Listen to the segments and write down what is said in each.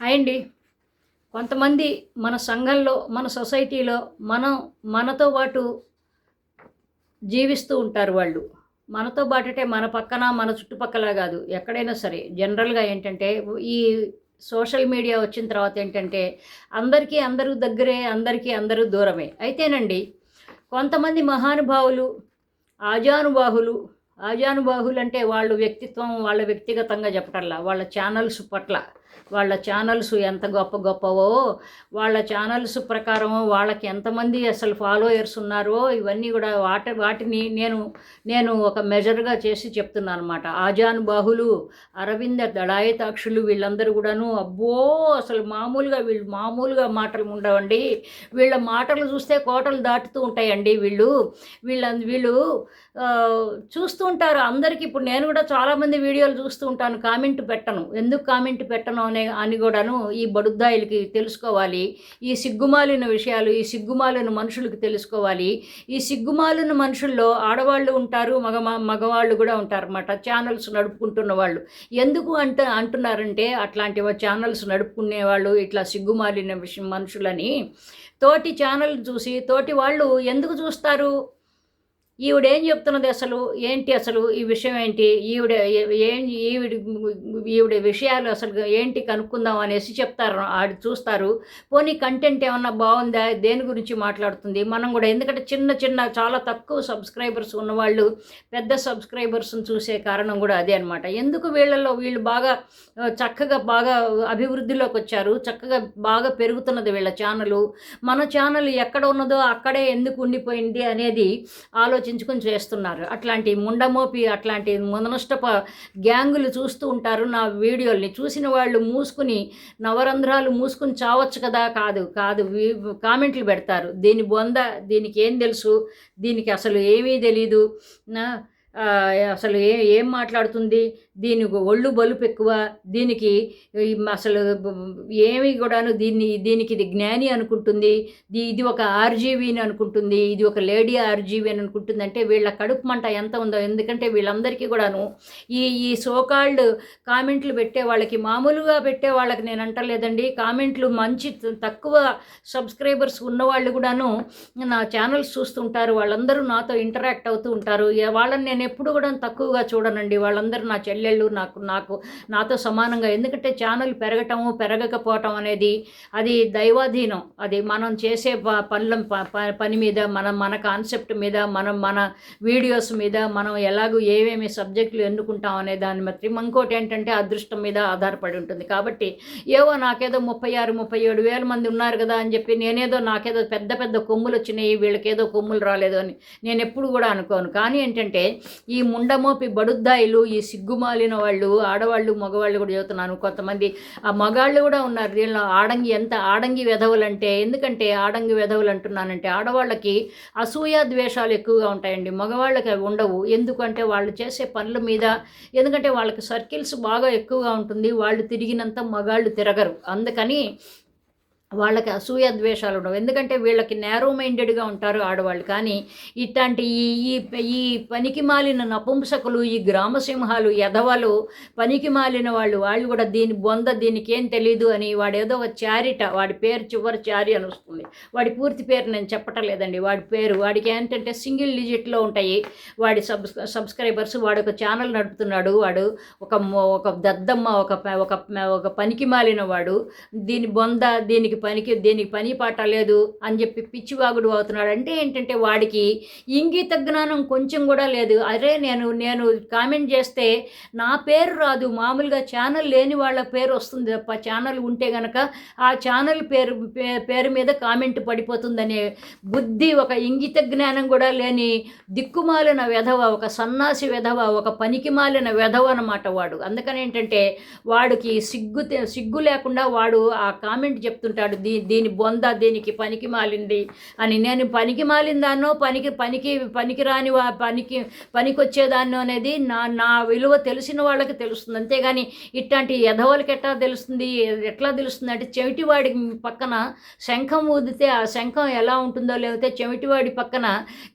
Hi అండి. కొంతమంది మన సంఘంలో మన సొసైటీలో మనం మనతో పాటు జీవిస్తూ ఉంటారు వాళ్ళు. మనతో పాటుటే మన పక్కన మన చుట్టుపక్కల కాదు ఎక్కడైనా సరే. జనరల్గా ఏంటంటే ఈ సోషల్ మీడియా వచ్చిన తర్వాత ఏంటంటే అందరికీ అందరూ దగ్గరే అందరికీ అందరూ దూరమే. అయితేనండి కొంతమంది మహానుభావులు ఆజానుబాహులు ఆజానుబాహులు అంటే వాళ్ళు వ్యక్తిత్వం వాళ్ళ వ్యక్తిగతంగా చెప్పటల్లా వాళ్ళ ఛానల్స్ పట్ల వాళ్ళ ఛానల్స్ ఎంత గొప్ప గొప్పవో వాళ్ళ ఛానల్స్ ప్రకారం వాళ్ళకి ఎంతమంది అసలు ఫాలోయర్స్ ఉన్నారో ఇవన్నీ కూడా వాటి వాటిని నేను నేను ఒక మెజర్గా చేసి చెప్తున్నాను అనమాట ఆజాన్ బాహులు అరవింద దళాయతాక్షులు వీళ్ళందరూ కూడాను అబ్బో అసలు మామూలుగా వీళ్ళు మామూలుగా మాటలు ఉండవండి. వీళ్ళ మాటలు చూస్తే కోటలు దాటుతూ ఉంటాయండి వీళ్ళు. వీళ్ళ వీళ్ళు చూస్తూ ఉంటారు. అందరికీ ఇప్పుడు నేను కూడా చాలామంది వీడియోలు చూస్తూ ఉంటాను. కామెంట్ పెట్టను. ఎందుకు కామెంట్ పెట్టను అనే అని కూడాను ఈ బడుద్దాయిలకి తెలుసుకోవాలి. ఈ సిగ్గుమాలిన విషయాలు ఈ సిగ్గుమాలిన మనుషులకు తెలుసుకోవాలి. ఈ సిగ్గుమాలిన మనుషుల్లో ఆడవాళ్ళు ఉంటారు మగ మగవాళ్ళు కూడా ఉంటారు అన్నమాట ఛానల్స్ నడుపుకుంటున్న వాళ్ళు. ఎందుకు అంట అంటున్నారంటే అట్లాంటి ఛానల్స్ నడుపుకునే వాళ్ళు ఇట్లా సిగ్గుమాలిన విషయం మనుషులని? తోటి ఛానల్ చూసి తోటి వాళ్ళు ఎందుకు చూస్తారు? ఈవిడేం చెప్తున్నది అసలు? ఏంటి అసలు ఈ విషయం ఏంటి? ఈవిడ ఏం ఈవిడ ఈవిడ విషయాలు అసలు ఏంటి కనుక్కుందాం అనేసి చెప్తారు. ఆడు చూస్తారు. పోనీ కంటెంట్ ఏమన్నా బాగుందా? దేని గురించి మాట్లాడుతుంది? మనం కూడా ఎందుకంటే చిన్న చిన్న చాలా తక్కువ సబ్స్క్రైబర్స్ ఉన్నవాళ్ళు పెద్ద సబ్స్క్రైబర్స్ని చూసే కారణం కూడా అదే అనమాట ఎందుకు వీళ్ళలో వీళ్ళు బాగా చక్కగా బాగా అభివృద్ధిలోకి వచ్చారు? చక్కగా బాగా పెరుగుతున్నది వీళ్ళ ఛానల్ మన ఛానల్ ఎక్కడ ఉన్నదో అక్కడే ఎందుకు ఉండిపోయింది అనేది ఆలోచన ఆలోచించుకొని చేస్తున్నారు. అట్లాంటి ముండమోపి అట్లాంటి ముదనష్టప గ్యాంగులు చూస్తూ ఉంటారు. నా వీడియోల్ని చూసిన వాళ్ళు మూసుకుని నవరంధ్రాలు మూసుకుని చావచ్చు కదా? కాదు కాదు. కామెంట్లు పెడతారు. దీని బొంద దీనికి ఏం తెలుసు? దీనికి అసలు ఏమీ తెలీదు. అసలు ఏ ఏం మాట్లాడుతుంది? దీనికి ఒళ్ళు బలుపు ఎక్కువ దీనికి అసలు ఏమి కూడాను దీన్ని దీనికి ఇది జ్ఞాని అనుకుంటుంది ఇది ఒక ఆర్జీవి అని అనుకుంటుంది ఇది ఒక లేడీ ఆర్జీవి అని అనుకుంటుంది అంటే వీళ్ళ కడుపు మంట ఎంత ఉందో ఎందుకంటే వీళ్ళందరికీ కూడాను ఈ ఈ సోకాల్డ్ కామెంట్లు పెట్టే వాళ్ళకి మామూలుగా పెట్టే వాళ్ళకి నేను అంటలేదండి. కామెంట్లు మంచి తక్కువ సబ్స్క్రైబర్స్ ఉన్నవాళ్ళు కూడాను నా ఛానల్స్ చూస్తుంటారు వాళ్ళందరూ నాతో ఇంటరాక్ట్ అవుతూ ఉంటారు. వాళ్ళని నేను ఎప్పుడు కూడా తక్కువగా చూడనండి. వాళ్ళందరూ నా చెల్లెళ్ళు నాకు నాకు నాతో సమానంగా. ఎందుకంటే ఛానల్ పెరగటము పెరగకపోవటం అనేది అది దైవాధీనం. అది మనం చేసే ప- పనుల ప- ప- పని మీద మన మన కాన్సెప్ట్ మీద మనం మన వీడియోస్ మీద మనం ఎలాగో ఏమేమి సబ్జెక్టులు ఎన్నుకుంటాం అనే దాన్ని బట్టి ఇంకోటి ఏంటంటే అదృష్టం మీద ఆధారపడి ఉంటుంది. కాబట్టి ఏవో నాకేదో ముప్పై ఆరు ముప్పై ఏడు వేల మంది ఉన్నారు కదా అని చెప్పి నేనేదో నాకేదో పెద్ద పెద్ద కొమ్ములు వచ్చినాయి వీళ్ళకేదో కొమ్ములు రాలేదు అని నేను ఎప్పుడు కూడా అనుకోను. కానీ ఏంటంటే ఈ ముండమోపి బడుద్దాయిలు ఈ సిగ్గుమాలిన వాళ్ళు ఆడవాళ్ళు మగవాళ్ళు కూడా చదువుతున్నాను కొంతమంది ఆ మగాళ్ళు కూడా ఉన్నారు. దీనిలో ఆడంగి ఎంత ఆడంగి వెధవులంటే ఎందుకంటే ఆడంగి వెధవులు అంటున్నానంటే ఆడవాళ్ళకి అసూయ ద్వేషాలు ఎక్కువగా ఉంటాయండి. మగవాళ్ళకి అవి ఉండవు. ఎందుకంటే వాళ్ళు చేసే పనుల మీద ఎందుకంటే వాళ్ళకి సర్కిల్స్ బాగా ఎక్కువగా ఉంటుంది. వాళ్ళు తిరిగినంత మగాళ్ళు తిరగరు. అందుకని వాళ్ళకి అసూయ ద్వేషాలు ఉండవు. ఎందుకంటే వీళ్ళకి నేరో మైండెడ్గా ఉంటారు ఆడవాళ్ళు. కానీ ఇట్లాంటి ఈ ఈ ఈ పనికి మాలిన నపుంసకులు ఈ గ్రామసింహాలు ఎదవలు పనికి మాలిన వాళ్ళు వాళ్ళు కూడా దీని బొంద దీనికి ఏం తెలీదు అని వాడేదో ఒక చారిట వాడి పేరు చివరి చారి అని వస్తుంది. వాడి పూర్తి పేరు నేను చెప్పటం లేదండి వాడి పేరు వాడికి ఏంటంటే సింగిల్ డిజిట్లో ఉంటాయి. వాడి సబ్ సబ్స్క్రైబర్స్ వాడు ఒక ఛానల్ నడుపుతున్నాడు. వాడు ఒక ఒక దద్దమ్మ ఒక ఒక ఒక పనికి మాలిన వాడు. దీని బొంద దీనికి పనికి దీనికి పని పాట లేదు అని చెప్పి పిచ్చివాగుడు అవుతున్నాడు. అంటే ఏంటంటే వాడికి ఇంగిత జ్ఞానం కొంచెం కూడా లేదు. అరే నేను నేను కామెంట్ చేస్తే నా పేరు రాదు. మామూలుగా ఛానల్ లేని వాళ్ళ పేరు వస్తుంది తప్ప ఛానల్ ఉంటే గనక ఆ ఛానల్ పేరు పే- పేరు మీద కామెంట్ పడిపోతుందనే బుద్ధి ఒక ఇంగిత జ్ఞానం కూడా లేని దిక్కుమాలిన వెధవ ఒక సన్నాసి వెధవ ఒక పనికిమాలిన వెధవ అన్నమాట వాడు. అందుకని ఏంటంటే వాడికి సిగ్గు సిగ్గు లేకుండా వాడు ఆ కామెంట్ చెప్తుంటాడు. పెట్టాడు దీ దీని బొంద దీనికి పనికి మాలింది అని. నేను పనికి మాలిందానో పనికి పనికి పనికి రాని వా పనికి పనికి వచ్చేదాన్నో అనేది నా నా విలువ తెలిసిన వాళ్ళకి తెలుస్తుంది. అంతేగాని ఇట్లాంటి ఎధవలకి ఎట్లా తెలుస్తుంది? ఎట్లా తెలుస్తుంది? అంటే చెవిటివాడి పక్కన శంఖం ఊదితే ఆ శంఖం ఎలా ఉంటుందో లేకపోతే చెవిటివాడి పక్కన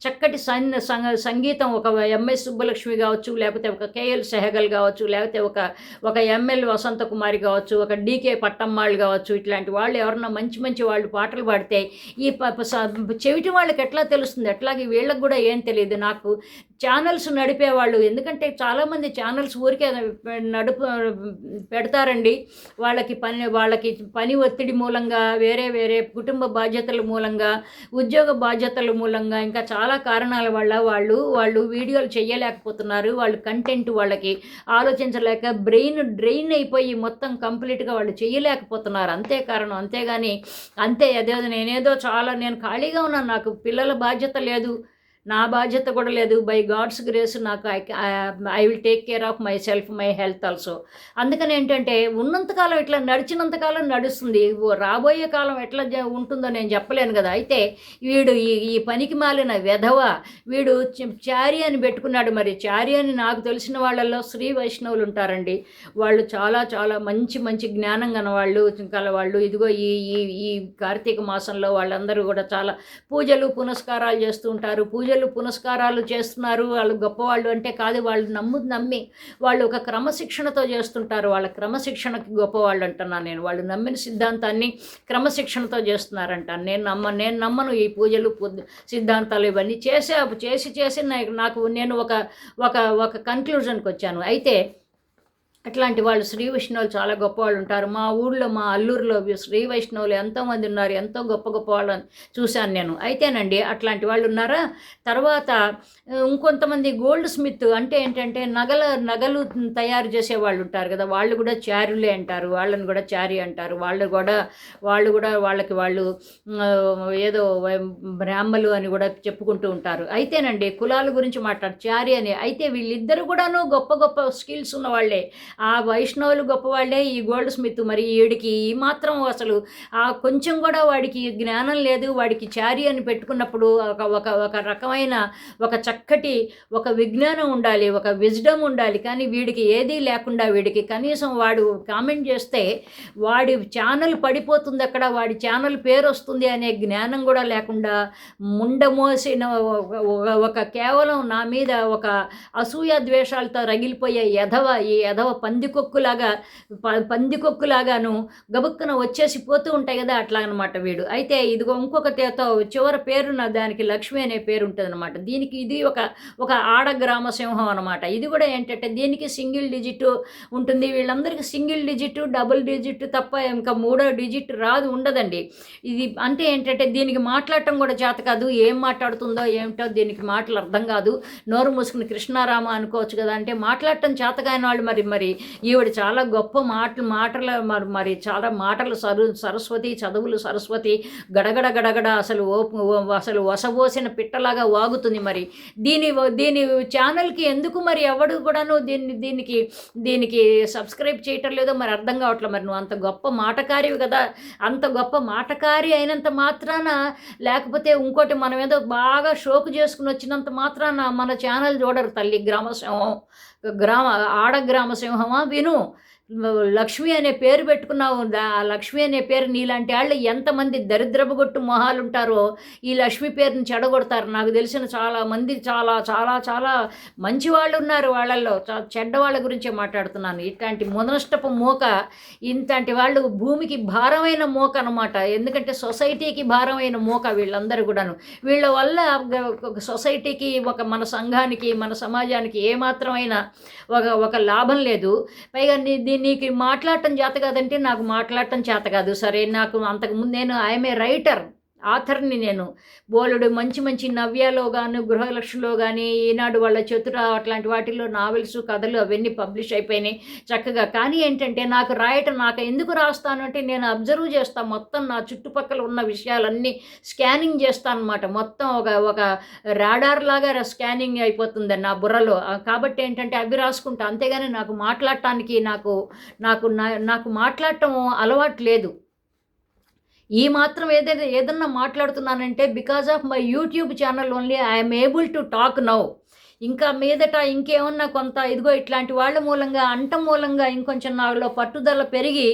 చక్కటి సంగ- సంగీతం ఒక ఎంఎస్ సుబ్బలక్ష్మి కావచ్చు లేకపోతే ఒక కేఎల్ సెహగల్ కావచ్చు లేకపోతే ఒక ఒక ఎంఎల్ వసంత కుమారి కావచ్చు ఒక డీకే పట్టమ్మాళ్ళు కావచ్చు ఇట్లాంటి వాళ్ళు ఎవరన్నా మంచి మంచి వాళ్ళు పాటలు పాడితే ఈ చెవిటి వాళ్ళకి ఎట్లా తెలుస్తుంది? ఎట్లాగే వీళ్ళకి కూడా ఏం తెలియదు. నాకు ఛానల్స్ నడిపేవాళ్ళు. ఎందుకంటే చాలామంది ఛానల్స్ ఊరికే నడుపు పెడతారండి. వాళ్ళకి పని వాళ్ళకి పని ఒత్తిడి మూలంగా వేరే వేరే కుటుంబ బాధ్యతల మూలంగా ఉద్యోగ బాధ్యతల మూలంగా ఇంకా చాలా కారణాల వల్ల వాళ్ళు వాళ్ళు వీడియోలు చేయలేకపోతున్నారు వాళ్ళు కంటెంట్ వాళ్ళకి ఆలోచించలేక బ్రెయిన్ డ్రెయిన్ అయిపోయి మొత్తం కంప్లీట్గా వాళ్ళు చేయలేకపోతున్నారు అంతే కారణం. అంతేగాని అంతే అదే నేనేదో చాలా నేను ఖాళీగా ఉన్నాను. నాకు పిల్లల బాధ్యత లేదు. నా బాధ్యత కూడా లేదు. బై గాడ్స్ గ్రేస్ నాకు I I will take care of myself my health also అందుకని ఏంటంటే ఉన్నంతకాలం ఇట్లా నడిచినంతకాలం నడుస్తుంది. ఓ రాబోయే కాలం ఎట్లా జ- ఉంటుందో నేను చెప్పలేను కదా. అయితే వీడు ఈ ఈ పనికి మాలిన వెధవ వీడు చ- చారి అని పెట్టుకున్నాడు మరి. చారి అని నాకు తెలిసిన వాళ్ళల్లో శ్రీ వైష్ణవులు ఉంటారండి. వాళ్ళు చాలా చాలా మంచి మంచి జ్ఞానం కనవాళ్ళు వాళ్ళు కల వాళ్ళు. ఇదిగో ఈ ఈ ఈ కార్తీక మాసంలో వాళ్ళందరూ కూడా చాలా పూజలు పునస్కారాలు చేస్తూ ఉంటారు. పూజ పూజలు పునస్కారాలు చేస్తున్నారు. వాళ్ళు గొప్పవాళ్ళు అంటే కాదు వాళ్ళు నమ్ము నమ్మి వాళ్ళు ఒక క్రమశిక్షణతో చేస్తుంటారు. వాళ్ళ క్రమశిక్షణకి గొప్పవాళ్ళు అంటున్నాను నేను. వాళ్ళు నమ్మిన సిద్ధాంతాన్ని క్రమశిక్షణతో చేస్తున్నారంటాను నేను నమ్మ నేను నమ్మను ఈ పూజలు సిద్ధాంతాలు ఇవన్నీ చేసే చేసి చేసి నాకు- నాకు నేను ఒక ఒక ఒక కన్క్లూజన్కి వచ్చాను. అయితే అట్లాంటి వాళ్ళు శ్రీ వైష్ణవులు చాలా గొప్ప వాళ్ళు ఉంటారు. మా ఊళ్ళో మా అల్లూరులో శ్రీ వైష్ణవులు ఎంతోమంది ఉన్నారు. ఎంతో గొప్ప గొప్ప వాళ్ళని చూశాను నేను. అయితేనండి అట్లాంటి వాళ్ళు ఉన్నారా? తర్వాత ఇంకొంతమంది గోల్డ్ స్మిత్ అంటే ఏంటంటే నగల నగలు తయారు చేసే వాళ్ళు ఉంటారు కదా వాళ్ళు కూడా చారులే అంటారు. వాళ్ళని కూడా చారి అంటారు. వాళ్ళు కూడా వాళ్ళు కూడా వాళ్ళకి వాళ్ళు ఏదో బ్రాహ్మలు అని కూడా చెప్పుకుంటూ ఉంటారు. అయితేనండి కులాల గురించి మాట్లాడు చారి అని. అయితే వీళ్ళిద్దరు కూడాను గొప్ప గొప్ప స్కిల్స్ ఉన్న వాళ్ళే ఆ వైష్ణవులు గొప్పవాళ్ళే ఈ గోల్డ్ స్మిత్ మరి ఈడికి ఈ మాత్రం అసలు ఆ కొంచెం కూడా వాడికి జ్ఞానం లేదు వాడికి చారి అని పెట్టుకున్నప్పుడు ఒక ఒక ఒక రకమైన ఒక చక్కటి ఒక విజ్ఞానం ఉండాలి ఒక విజ్డమ్ ఉండాలి. కానీ వీడికి ఏదీ లేకుండా వీడికి కనీసం వాడు కామెంట్ చేస్తే వాడి ఛానల్ పడిపోతుంది అక్కడ వాడి ఛానల్ పేరు వస్తుంది అనే జ్ఞానం కూడా లేకుండా ముండమోసిన ఒక- ఒక కేవలం నా మీద ఒక అసూయ ద్వేషాలతో రగిలిపోయే ఎధవ ఈ ఎధవ పందికొక్కులాగా ప- పందికొక్కులాగాను గబుక్కున వచ్చేసి పోతూ ఉంటాయి కదా అట్లా అనమాట వీడు. అయితే ఇదిగో ఇంకొక తేత చివరి పేరున దానికి లక్ష్మి అనే పేరు ఉంటుంది అనమాట దీనికి ఇది ఒక ఒక ఆడ గ్రామ సింహం అనమాట. ఇది కూడా ఏంటంటే దీనికి సింగిల్ డిజిట్ ఉంటుంది. వీళ్ళందరికీ సింగిల్ డిజిట్ డబుల్ డిజిట్ తప్ప ఇంకా మూడో డిజిట్ రాదు ఉండదండి. ఇది అంటే ఏంటంటే దీనికి మాట్లాడటం కూడా చేత కాదు. ఏం మాట్లాడుతుందో ఏమిటో దీనికి మాటలు అర్థం కాదు. నోరు మూసుకుని కృష్ణారామ అనుకోవచ్చు కదా అంటే మాట్లాడటం చేతకాని వాళ్ళు మరి మరి ఈవిడ చాలా గొప్ప మాటలు మాటలు మరి మరి చాలా మాటలు సరు సరస్వతి చదువులు సరస్వతి గడగడ గడగడ అసలు అసలు వసబోసిన పిట్టలాగా వాగుతుంది మరి. దీని దీని ఛానల్కి ఎందుకు మరి ఎవడు కూడాను దీన్ని దీనికి దీనికి సబ్స్క్రైబ్ చేయటం లేదో మరి అర్థం కావట్లేదు మరి. నువ్వు అంత గొప్ప మాటకారివి కదా. అంత గొప్ప మాటకారి అయినంత మాత్రాన లేకపోతే ఇంకోటి మనం ఏదో బాగా షోకు చేసుకుని వచ్చినంత మాత్రాన మన ఛానల్ చూడరు తల్లి గ్రామసింహం గ్రామ ఆడ હવા બેનો లక్ష్మి అనే పేరు పెట్టుకున్నావు ఆ లక్ష్మి అనే పేరు నీలాంటి వాళ్ళు ఎంతమంది దరిద్రపు గొట్టు మొహాలు ఉంటారో ఈ లక్ష్మి పేరుని చెడగొడతారు. నాకు తెలిసిన చాలా మంది చాలా చాలా చాలా మంచి వాళ్ళు ఉన్నారు వాళ్ళల్లో. చా- చెడ్డ వాళ్ళ గురించే మాట్లాడుతున్నాను. ఇట్లాంటి ముదనష్టపు మూక ఇంతటి వాళ్ళు భూమికి భారమైన మూక అనమాట ఎందుకంటే సొసైటీకి భారమైన మూక వీళ్ళందరూ కూడాను. వీళ్ళ వల్ల సొసైటీకి ఒక మన సంఘానికి మన సమాజానికి ఏమాత్రమైన ఒక ఒక లాభం లేదు. పైగా దీన్ని నీకు మాట్లాడటం చేత కాదంటే నాకు మాట్లాడటం చేత కాదు. సరే నాకు అంతకుముందు నేను ఐఎమ్ ఏ రైటర్. ఆథర్ని నేను. బోలుడు మంచి మంచి నవ్యాలో గాను గృహలక్ష్మిలో కానీ ఈనాడు వాళ్ళ చతుర అట్లాంటి వాటిల్లో నావెల్స్ కథలు అవన్నీ పబ్లిష్ అయిపోయినాయి చక్కగా. కానీ ఏంటంటే నాకు రాయటం నాకు ఎందుకు రాస్తాను అంటే నేను అబ్జర్వ్ చేస్తాను మొత్తం నా చుట్టుపక్కల ఉన్న విషయాలన్నీ స్కానింగ్ చేస్తాను అనమాట మొత్తం ఒక ఒక రాడార్ లాగా స్కానింగ్ అయిపోతుంది నా బుర్రలో. కాబట్టి ఏంటంటే అవి రాసుకుంటా. అంతేగాని నాకు మాట్లాడటానికి నాకు నాకు నా- నాకు మాట్లాడటం అలవాటు లేదు. ఈ మాత్రం ఏదైనా ఏదన్నా మాట్లాడుతున్నానంటే because of my YouTube channel only I'm able to talk now ఇంకా మీదట ఇంకేమన్నా కొంత ఇదిగో ఇట్లాంటి వాళ్ళ మూలంగా అంట మూలంగా ఇంకొంచెం నాలో పట్టుదల పెరిగి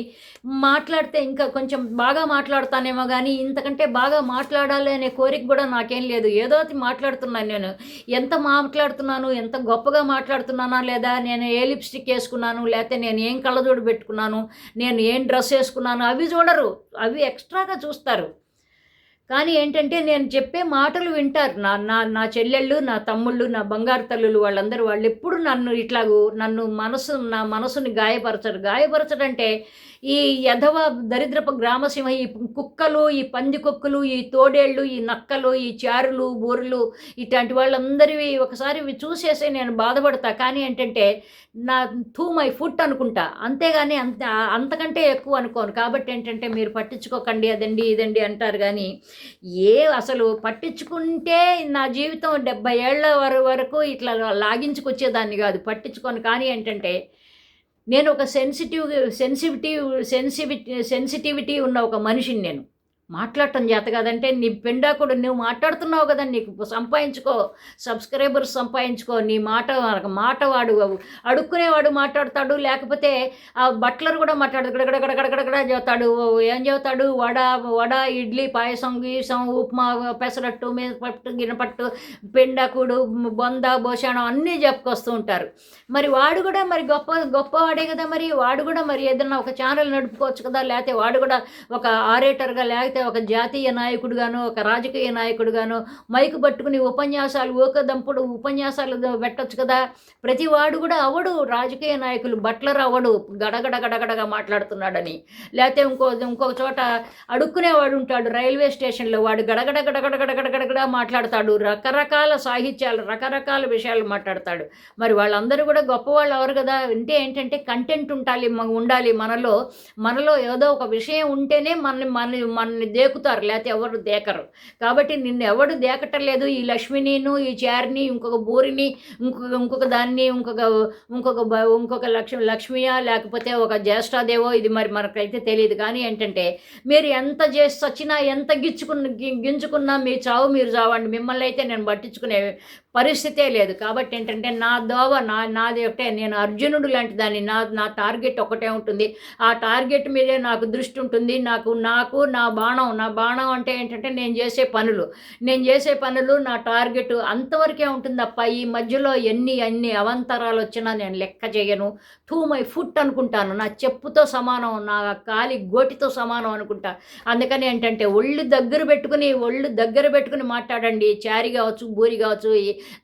మాట్లాడితే ఇంకా కొంచెం బాగా మాట్లాడతానేమో కానీ ఇంతకంటే బాగా మాట్లాడాలి అనే కోరిక కూడా నాకేం లేదు. ఏదో మాట్లాడుతున్నాను నేను. ఎంత మాట్లాడుతున్నాను ఎంత గొప్పగా మాట్లాడుతున్నానా లేదా నేను ఏ లిప్స్టిక్ వేసుకున్నాను లేకపోతే నేను ఏం కళ్ళజోడు పెట్టుకున్నాను నేను ఏం డ్రెస్ వేసుకున్నాను అవి చూడరు. అవి ఎక్స్ట్రాగా చూస్తారు. కానీ ఏంటంటే నేను చెప్పే మాటలు వింటారు. నా నా నా చెల్లెళ్ళు నా తమ్ముళ్ళు నా బంగారు తల్లులు వాళ్ళందరూ వాళ్ళు ఎప్పుడు నన్ను ఇట్లాగూ నన్ను మనసు నా మనసుని గాయపరచరు. గాయపరచడంటే ఈ యధవ దరిద్రపు గ్రామసింహ ఈ కుక్కలు ఈ పంది కుక్కలు ఈ తోడేళ్ళు ఈ నక్కలు ఈ చారులు బూరులు ఇట్లాంటి వాళ్ళందరివి ఒకసారి ఇవి చూసేసి నేను బాధపడతా. కానీ ఏంటంటే నా థూ మై ఫుట్ అనుకుంటా. అంతేగాని అంత అంతకంటే ఎక్కువ అనుకోను. కాబట్టి ఏంటంటే మీరు పట్టించుకోకండి అదండి ఇదండి అంటారు. కానీ ఏ అసలు పట్టించుకుంటే నా జీవితం డెబ్బై ఏళ్ళ వరకు వరకు ఇట్లా లాగించుకొచ్చేదాన్ని కాదు. పట్టించుకొని. కానీ ఏంటంటే నేను ఒక సెన్సిటివ్ సెన్సిటివ్ సెన్సిటివిటీ సెన్సిటివిటీ ఉన్న ఒక మనిషిని నేను. మాట్లాడటం చేత కదంటే నీ పిండాకుడు నువ్వు మాట్లాడుతున్నావు కదా నీకు సంపాదించుకో సబ్స్క్రైబర్స్ సంపాదించుకో నీ మాట మాట వాడు అడుక్కునేవాడు మాట్లాడతాడు లేకపోతే ఆ బట్లర్ కూడా మాట్లాడు గడగడగడగడగడ చెబుతాడు. ఏం చెబుతాడు? వడ వడ ఇడ్లీ పాయసం గీసం ఉప్మా పెసరట్టు పట్టు గినపట్టు పిండాకుడు బొంద భోషణం అన్నీ చెప్పుకొస్తూ ఉంటారు. మరి వాడు కూడా మరి గొప్ప గొప్పవాడే కదా మరి. వాడు కూడా మరి ఏదైనా ఒక ఛానల్ నడుపుకోవచ్చు కదా లేకపోతే వాడు కూడా ఒక ఆరేటర్గా లేకపోతే ఒక జాతీయ నాయకుడుగాను ఒక రాజకీయ నాయకుడుగాను మైకు పట్టుకుని ఉపన్యాసాలు ఊకదంపుడు ఉపన్యాసాలు పెట్టొచ్చు కదా. ప్రతి వాడు కూడా అవడు రాజకీయ నాయకులు బట్లర్ అవడు గడగడ గడగడగా మాట్లాడుతున్నాడని. లేకపోతే ఇంకో ఇంకో చోట అడుక్కునేవాడు ఉంటాడు రైల్వే స్టేషన్లో వాడు గడగడ గడగడ గడగడ గడగడ మాట్లాడతాడు రకరకాల సాహిత్యాలు రకరకాల విషయాలు మాట్లాడతాడు. మరి వాళ్ళందరూ కూడా గొప్పవాళ్ళు ఎవరు కదా. అంటే ఏంటంటే కంటెంట్ ఉండాలి ఉండాలి మనలో. మనలో ఏదో ఒక విషయం ఉంటేనే మన మన నిన్ను దేకుతారు లేకపోతే ఎవరు దేకరు. కాబట్టి నిన్ను ఎవడు దేకటం లేదు ఈ లక్ష్మినిను ఈ చారిని ఇంకొక బూరిని ఇంకొక ఇంకొక దాన్ని ఇంకొక ఇంకొక ఇంకొక లక్ష్మి లక్ష్మియా లేకపోతే ఒక జ్యేష్ఠాదేవో? ఇది మరి మనకైతే తెలియదు కానీ ఏంటంటే మీరు ఎంత చేసి వచ్చినా ఎంత గిచ్చుకున్న గి- గింజుకున్నా మీ చావు మీరు చావండి. మిమ్మల్ని అయితే నేను పట్టించుకునే పరిస్థితే లేదు. కాబట్టి ఏంటంటే నా దోవ నా నాది ఒకటే. నేను అర్జునుడు లాంటి దాన్ని నా నా టార్గెట్ ఒకటే ఉంటుంది. ఆ టార్గెట్ మీదే నాకు దృష్టి ఉంటుంది. నాకు నాకు నా బాణం నా బాణం అంటే ఏంటంటే నేను చేసే పనులు. నేను చేసే పనులు నా టార్గెట్ అంతవరకే ఉంటుంది తప్ప ఈ మధ్యలో ఎన్ని అన్ని అవంతరాలు వచ్చినా నేను లెక్క చేయను. టూ మై ఫుట్ అనుకుంటాను. నా చెప్పుతో సమానం నా కాలి గోటితో సమానం అనుకుంటా. అందుకని ఏంటంటే ఒళ్ళు దగ్గర పెట్టుకుని ఒళ్ళు దగ్గర పెట్టుకుని మాట్లాడండి. చారి కావచ్చు బూరి కావచ్చు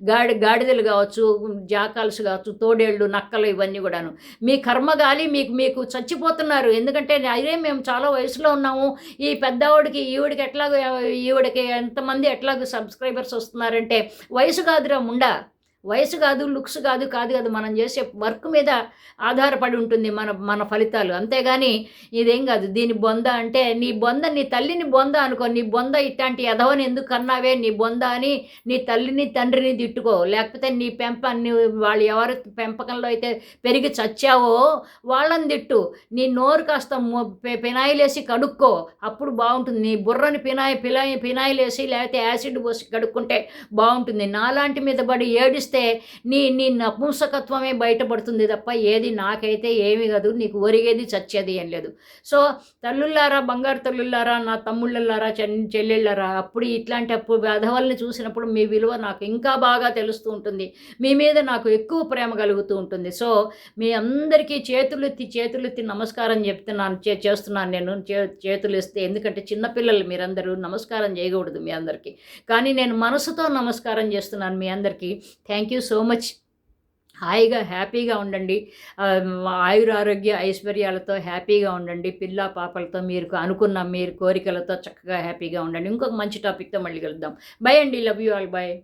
గాడి గాడిదలు కావచ్చు జాకాల్స్ కావచ్చు తోడేళ్ళు నక్కలు ఇవన్నీ కూడాను. మీ కర్మగాలి మీకు మీకు చచ్చిపోతున్నారు. ఎందుకంటే అదే మేము చాలా వయసులో ఉన్నాము. ఈ పెద్దవాడికి ఈవిడికి ఎట్లాగో ఈవిడికి ఎంతమంది ఎట్లాగో సబ్స్క్రైబర్స్ వస్తున్నారంటే వయసు కాదురా ముండా. వయసు కాదు లుక్స్ కాదు కాదు కాదు మనం చేసే వర్క్ మీద ఆధారపడి ఉంటుంది మన మన ఫలితాలు. అంతేగాని ఇదేం కాదు దీని బొంద అంటే నీ బొంద నీ తల్లిని బొంద అనుకో నీ బొంద ఇట్లాంటి ఎదవని ఎందుకు కన్నావే నీ బొంద అని నీ తల్లిని తండ్రిని తిట్టుకో. లేకపోతే నీ పెంప వాళ్ళు ఎవరు పెంపకంలో అయితే పెరిగి చచ్చావో వాళ్ళని తిట్టు. నీ నోరు కాస్త పినాయిలేసి కడుక్కో. అప్పుడు బాగుంటుంది. నీ బుర్రని పినాయి పిలాయి పినాయిలేసి లేకపోతే యాసిడ్ పోసి కడుక్కుంటే బాగుంటుంది. నాలాంటి మీద పడి ఏడిస్తే నీ నీ నపుంసకత్వమే బయటపడుతుంది తప్ప ఏది నాకైతే ఏమీ కాదు నీకు ఒరిగేది చచ్చేది ఏం లేదు. సో తల్లుల్లారా బంగారు తల్లుల్లారా నా తమ్ముళ్ళల్లారా చెల్లెళ్ళారా అప్పుడు ఇట్లాంటి అప్పుడు వెధవల్ని చూసినప్పుడు మీ విలువ నాకు ఇంకా బాగా తెలుస్తూ ఉంటుంది. మీ మీద నాకు ఎక్కువ ప్రేమ కలుగుతూ ఉంటుంది. సో మీ అందరికీ చేతులెత్తి చేతులెత్తి నమస్కారం చెప్తున్నాను చే చేస్తున్నాను నేను. చే చేతులు ఇస్తే ఎందుకంటే చిన్నపిల్లలు మీరందరూ నమస్కారం చేయకూడదు మీ అందరికీ. కానీ నేను మనసుతో నమస్కారం చేస్తున్నాను మీ అందరికీ. Thank thank you so much. హాయిగా హ్యాపీగా ఉండండి. ఆ, ఆయుర ఆరోగ్య ఐశ్వర్యాలతో హ్యాపీగా ఉండండి. పిల్ల పాపలతో మీరు అనుకున్న మీరు కోరికలతో చక్కగా హ్యాపీగా ఉండండి. ఇంకొక మంచి టాపిక్తో మళ్ళీ కలుద్దాం. బై అండి. Love you all. బై.